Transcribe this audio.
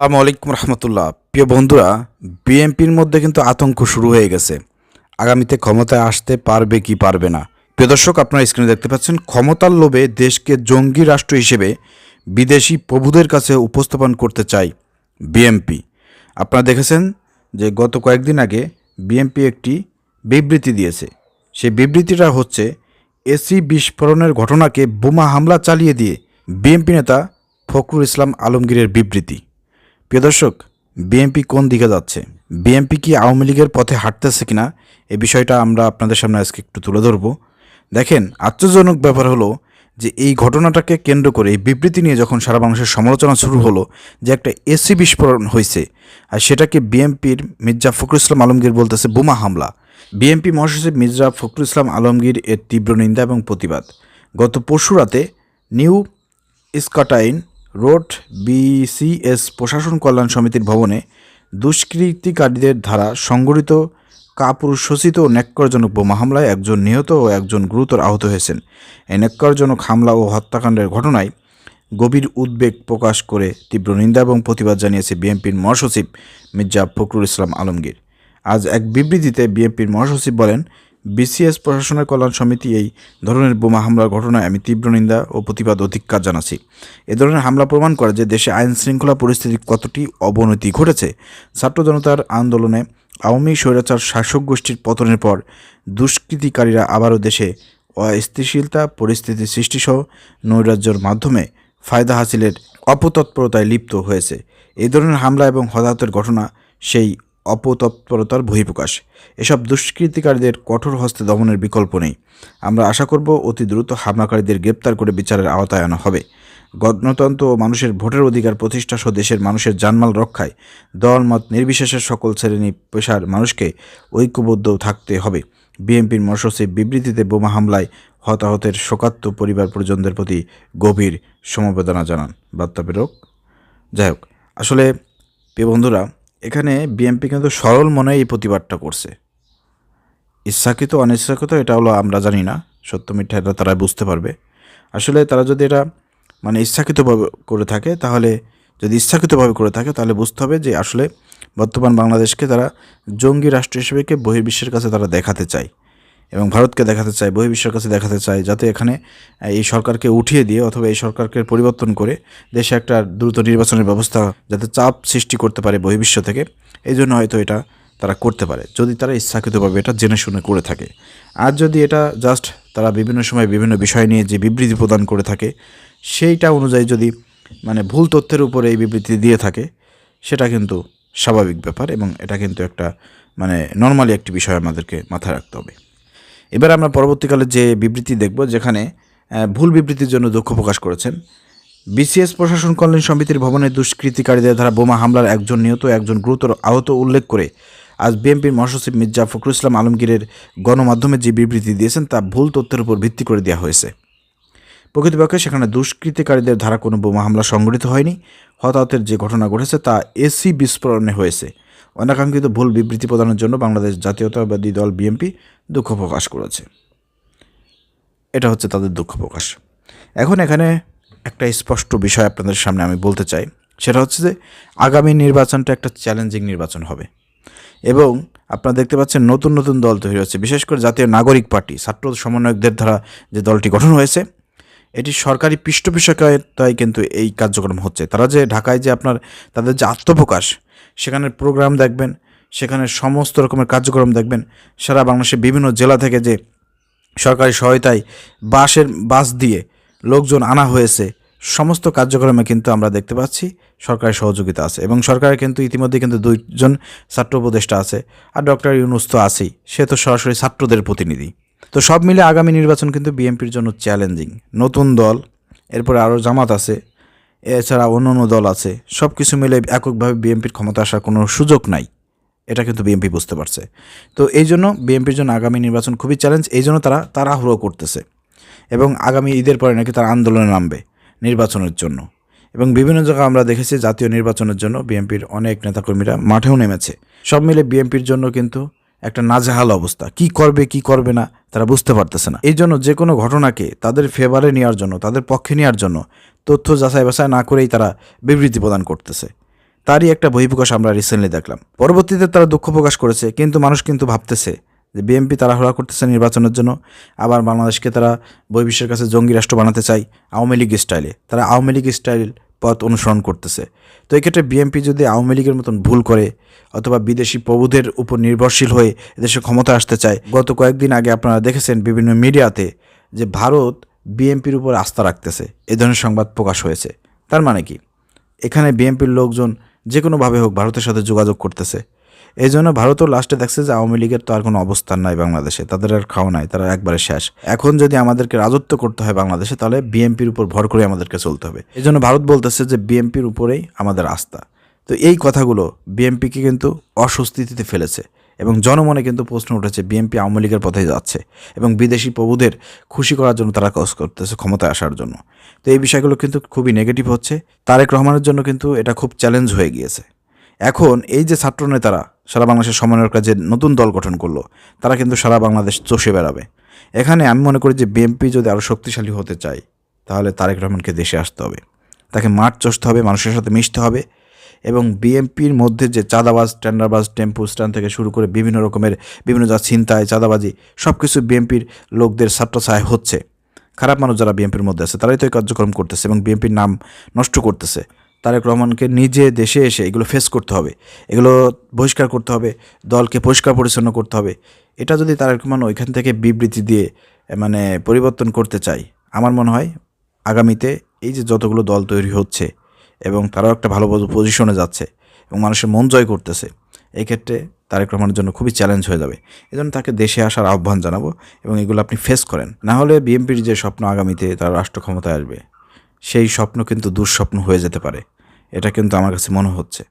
আসসালামু আলাইকুম রহমতুল্লাহ। প্রিয় বন্ধুরা, বিএনপির মধ্যে কিন্তু আতঙ্ক শুরু হয়ে গেছে। আগামীতে ক্ষমতায় আসতে পারবে কি পারবে না? প্রিয় দর্শক, আপনারা স্ক্রিনে দেখতে পাচ্ছেন, ক্ষমতার লোভে দেশকে জঙ্গি রাষ্ট্র হিসেবে বিদেশি প্রভুদের কাছে উপস্থাপন করতে চাই বিএনপি। আপনারা দেখেছেন যে গত কয়েকদিন আগে বিএনপি একটি বিবৃতি দিয়েছে। সেই বিবৃতিটা হচ্ছে, এসি বিস্ফোরণের ঘটনাকে বোমা হামলা চালিয়ে দিয়ে বিএনপি নেতা ফখরুল ইসলাম আলমগীরের বিবৃতি। প্রিয় দর্শক, বিএনপি কোন দিকে যাচ্ছে? বিএনপি কি আওয়ামী লীগের পথে হাঁটতেছে কিনা? এ বিষয়টা আমরা আপনাদের সামনে আজকে একটু তুলে ধরবো। দেখেন, আশ্চর্যজনক ব্যাপার হলো যে এই ঘটনাটাকে কেন্দ্র করে এই বিবৃতি নিয়ে যখন সারা বাংলাদেশের সমালোচনা শুরু হলো যে একটা এসি বিস্ফোরণ হয়েছে, আর সেটাকে বিএনপির মির্জা ফখরুল ইসলাম আলমগীর বলতেছে বোমা হামলা। বিএনপি মহাসচিব মির্জা ফখরুল ইসলাম আলমগীর এর তীব্র নিন্দা এবং প্রতিবাদ। গত পরশু রাতে নিউ স্কটাইন রোড বিসিএস প্রশাসন কল্যাণ সমিতির ভবনে দুষ্কৃতিকারীদের দ্বারা সংগঠিত কাপুরুষোচিত ও ন্যাক্করজনক বোমা হামলায় একজন নিহত ও একজন গুরুতর আহত হয়েছেন। এই ন্যাক্করজনক হামলা ও হত্যাকাণ্ডের ঘটনায় গভীর উদ্বেগ প্রকাশ করে তীব্র নিন্দা এবং প্রতিবাদ জানিয়েছে বিএনপির মহাসচিব মির্জা ফখরুল ইসলাম আলমগীর। আজ এক বিবৃতিতে বিএনপির মহাসচিব বলেন বিসিএস প্রশাসনের কল্যাণ সমিতি এই ধরনের বোমা হামলার ঘটনায় আমি তীব্র নিন্দা ও প্রতিবাদ অধিকার জানাচ্ছি। এ ধরনের হামলা প্রমাণ করে যে দেশে আইন শৃঙ্খলা পরিস্থিতির কতটি অবনতি ঘটেছে। ছাত্র জনতার আন্দোলনে আওয়ামী স্বৈরাচার শাসক গোষ্ঠীর পতনের পর দুষ্কৃতিকারীরা আবারও দেশে অস্থিতিশীলতা, পরিস্থিতি সৃষ্টিসহ নৈরাজ্যর মাধ্যমে ফায়দা হাসিলের অপতৎপরতায় লিপ্ত হয়েছে। এই ধরনের হামলা এবং হতাহতের ঘটনা সেই অপতৎপরতার বহিঃপ্রকাশ। এসব দুষ্কৃতিকারীদের কঠোর হস্তে দমনের বিকল্প নেই। আমরা আশা করব অতি দ্রুত হামলাকারীদের গ্রেপ্তার করে বিচারের আওতায় আনা হবে। গণতন্ত্র ও মানুষের ভোটের অধিকার প্রতিষ্ঠা সহ দেশের মানুষের জানমাল রক্ষায় দল মত নির্বিশেষে সকল শ্রেণি পেশার মানুষকে ঐক্যবদ্ধ থাকতে হবে। বিএনপির মহাসচিব বিবৃতিতে বোমা হামলায় হতাহতের শোকাত্ম পরিবার পরিজনদের প্রতি গভীর সমবেদনা জানান। বার্তা প্রেরক, যাই হোক, আসলে প্রিয় বন্ধুরা এখানে বিএনপি কিন্তু সরল মনে এই প্রতিবাদটা করছে। ইচ্ছাকৃত, অনিচ্ছাকৃত, এটা হলো আমরা জানি না। সত্য, মিথ্যা, এটা তারা বুঝতে পারবে। আসলে তারা যদি এটা মানে ইচ্ছাকৃতভাবে করে থাকে, তাহলে যদি ইচ্ছাকৃতভাবে করে থাকে, তাহলে বুঝতে হবে যে আসলে বর্তমান বাংলাদেশকে তারা জঙ্গি রাষ্ট্র হিসেবে বহির্বিশ্বের কাছে তারা দেখাতে চায়। এবং ভারতকে দেখাতে চায় বহির্বিশ্বের কাছে দেখাতে চায় যাতে এখানে এই সরকারকে উঠিয়ে দিয়ে অথবা এই সরকারকে পরিবর্তন করে দেশে একটা দ্রুত নির্বাচনের ব্যবস্থা যাতে চাপ সৃষ্টি করতে পারে বহির্বিশ্ব থেকে। এই জন্য হয়তো এটা তারা করতে পারে, যদি তারা ইচ্ছাকৃতভাবে এটা জেনে শুনে করে থাকে। আর যদি এটা জাস্ট তারা বিভিন্ন সময় বিভিন্ন বিষয় নিয়ে যে বিবৃতি প্রদান করে থাকে, সেইটা অনুযায়ী যদি মানে ভুল তথ্যের উপরে এই বিবৃতি দিয়ে থাকে, সেটা কিন্তু স্বাভাবিক ব্যাপার এবং এটা কিন্তু একটা মানে নর্মালি একটি বিষয় আমাদেরকে মাথায় রাখতে হবে। এবার আমরা পরবর্তীকালে যে বিবৃতি দেখব, যেখানে ভুল বিবৃতির জন্য দুঃখ প্রকাশ করেছেন। বিসিএস প্রশাসন কল্যাণ সমিতির ভবনে দুষ্কৃতিকারীদের দ্বারা বোমা হামলার একজন নিহত, একজন গুরুতর আহত উল্লেখ করে আজ বিএনপির মহাসচিব মির্জা ফখরুল ইসলাম আলমগীরের গণমাধ্যমে যে বিবৃতি দিয়েছেন, তা ভুল তথ্যের উপর ভিত্তি করে দেওয়া হয়েছে। প্রকৃতপক্ষে সেখানে দুষ্কৃতিকারীদের ধারা কোনো বোমা হামলা সংঘটিত হয়নি। হতাহতের যে ঘটনা ঘটেছে, তা এসি বিস্ফোরণে হয়েছে। অনাকাঙ্ক্ষিত ভুল বিবৃতি প্রদানের জন্য বাংলাদেশ জাতীয়তাবাদী দল বিএনপি দুঃখ প্রকাশ করেছে। এটা হচ্ছে তাদের দুঃখ প্রকাশ। এখন এখানে একটা স্পষ্ট বিষয় আপনাদের সামনে আমি বলতে চাই। সেটা হচ্ছে যে আগামী নির্বাচনটা একটা চ্যালেঞ্জিং নির্বাচন হবে। এবং আপনারা দেখতে পাচ্ছেন নতুন নতুন দল তৈরি হচ্ছে। বিশেষ করে জাতীয় নাগরিক পার্টি, ছাত্র সমন্বয়কদের দ্বারা যে দলটি গঠন হয়েছে, এটি সরকারি পৃষ্ঠপোষকতায় কিন্তু এই কার্যক্রম হচ্ছে। তারা যে ঢাকায় যে আপনার তাদের যে আত্মপ্রকাশ, সেখানের প্রোগ্রাম দেখবেন সেখানে সমস্ত রকমের কার্যক্রম দেখবেন। সারা বাংলাদেশের বিভিন্ন জেলা থেকে যে সরকারি সহায়তায় বাসের বাস দিয়ে লোকজন আনা হয়েছে, সমস্ত কার্যক্রমে কিন্তু আমরা দেখতে পাচ্ছি সরকারি সহযোগিতা আছে এবং সরকারের কিন্তু ইতিমধ্যে কিন্তু দুইজন ছাত্র উপদেষ্টা আছে আর ডক্টর ইউনুস তো আছেই। সে তো সরাসরি ছাত্রদের প্রতিনিধি। তো সব মিলে আগামী নির্বাচন কিন্তু বিএনপির জন্য চ্যালেঞ্জিং। নতুন দল, এরপরে আরও জামাত আছে, এছাড়া অন্য অন্য দল আছে। সব কিছু মিলে এককভাবে বিএনপির ক্ষমতা আসার কোনো সুযোগ নাই। এটা কিন্তু বিএনপি বুঝতে পারছে। তো এই জন্য বিএনপির জন্য আগামী নির্বাচন খুবই চ্যালেঞ্জ এই জন্য তারা তাড়াহুড়ো করতেছে। এবং আগামী ঈদের পরে নাকি তারা আন্দোলনে নামবে নির্বাচনের জন্য। এবং বিভিন্ন জায়গায় আমরা দেখেছি জাতীয় নির্বাচনের জন্য বিএনপির অনেক নেতাকর্মীরা মাঠেও নেমেছে। সব মিলে বিএনপির জন্য কিন্তু একটা নাজেহাল অবস্থা। কি করবে কি করবে না, তারা বুঝতে পারতেছে না। এই জন্য যে কোনো ঘটনাকে তাদের ফেভারে নেওয়ার জন্য, তাদের পক্ষে নেওয়ার জন্য তথ্য যাচাই বাছাই না করেই তারা বিবৃতি প্রদান করতেছে। তারই একটা বহিঃপ্রকাশ আমরা রিসেন্টলি দেখলাম। পরবর্তীতে তারা দুঃখ প্রকাশ করেছে, কিন্তু মানুষ কিন্তু ভাবতেছে যে বিএনপি তাড়াহুড়া করতেছে নির্বাচনের জন্য। আবার বাংলাদেশকে তারা বহির্বিশ্বের কাছে জঙ্গি রাষ্ট্র বানাতে চায় আওয়ামী লীগ স্টাইলে তারা আওয়ামী লীগ স্টাইল পথ অনুসরণ করতেছে। তো এক্ষেত্রে বিএনপি যদি আওয়ামী লীগের মতন ভুল করে, অথবা বিদেশি প্রভুদের উপর নির্ভরশীল হয়ে এদেশে ক্ষমতা আসতে চায়, গত কয়েকদিন আগে আপনারা দেখেছেন বিভিন্ন মিডিয়াতে যে ভারত বিএনপির উপর আস্থা রাখতেছে। এ ধরনের সংবাদ প্রকাশ হয়েছে। তার মানে কি? এখানে বিএনপির লোকজন যে কোনোভাবে হোক ভারতের সাথে যোগাযোগ করতেছে। এই জন্য ভারতও লাস্টে দেখছে যে আওয়ামী লীগের তো আর কোনো অবস্থান নাই বাংলাদেশে। তাদের আর খাওয়া নাই, তারা একবারে শেষ। এখন যদি আমাদেরকে রাজত্ব করতে হয় বাংলাদেশে, তাহলে বিএনপির উপর ভর করে আমাদেরকে চলতে হবে। এই জন্য ভারত বলতেছে যে বিএমপির উপরেই আমাদের আস্থা। তো এই কথাগুলো বিএনপিকে কিন্তু অস্বস্তিতে ফেলেছে। এবং জনমনে কিন্তু প্রশ্ন উঠেছে, বিএনপি আওয়ামী লীগের পথে যাচ্ছে এবং বিদেশি প্রভুদের খুশি করার জন্য তারা কাজ করতেছে ক্ষমতায় আসার জন্য। তো এই বিষয়গুলো কিন্তু খুবই নেগেটিভ হচ্ছে। তারেক রহমানের জন্য কিন্তু এটা খুব চ্যালেঞ্জ হয়ে গিয়েছে। এখন এই যে ছাত্রনেতারা সারা বাংলাদেশের সমন্বয়ের কাজে নতুন দল গঠন করল, তারা কিন্তু সারা বাংলাদেশ চষে বেড়াবে। এখানে আমি মনে করি যে বিএনপি যদি আরও শক্তিশালী হতে চায়, তাহলে তারেক রহমানকে দেশে আসতে হবে। তাকে মাঠ চষতে হবে, মানুষের সাথে মিশতে হবে। এবং বিএমপির মধ্যে যে চাঁদাবাজ, টেন্ডারবাজ, টেম্পু স্ট্যান্ড থেকে শুরু করে বিভিন্ন রকমের, বিভিন্ন যা ছিনতাই, চাঁদাবাজি সব কিছু বিএমপির লোকদের ছাত্রছায় হচ্ছে। খারাপ মানুষ যারা বিএনপির মধ্যে আছে, তারাই তো এই কার্যক্রম করতেছে এবং বিএনপির নাম নষ্ট করতেছে। তারেক রহমানকে নিজে দেশে এসে এগুলো ফেস করতে হবে, এগুলো বহিষ্কার করতে হবে, দলকে পরিষ্কার পরিচ্ছন্ন করতে হবে। এটা যদি তারেক রহমান ওইখান থেকে বিবৃতি দিয়ে মানে পরিবর্তন করতে চাই আমার মনে হয় আগামীতে এই যে যতগুলো দল তৈরি হচ্ছে এবং তারাও একটা ভালো পজিশনে যাচ্ছে এবং মানুষের মন জয় করতেছে। এই ক্ষেত্রে তারেক রহমানের জন্য খুবই চ্যালেঞ্জ হয়ে যাবে। এই জন্য তাকে দেশে আসার আহ্বান জানাব এবং এগুলো আপনি ফেস করেন। না হলে বিএনপির যে স্বপ্ন আগামীতে তার রাষ্ট্র ক্ষমতায় আসবে, সেই স্বপ্ন কিন্তু দুঃস্বপ্ন হয়ে যেতে পারে। এটা কিন্তু আমার কাছে মনে হচ্ছে।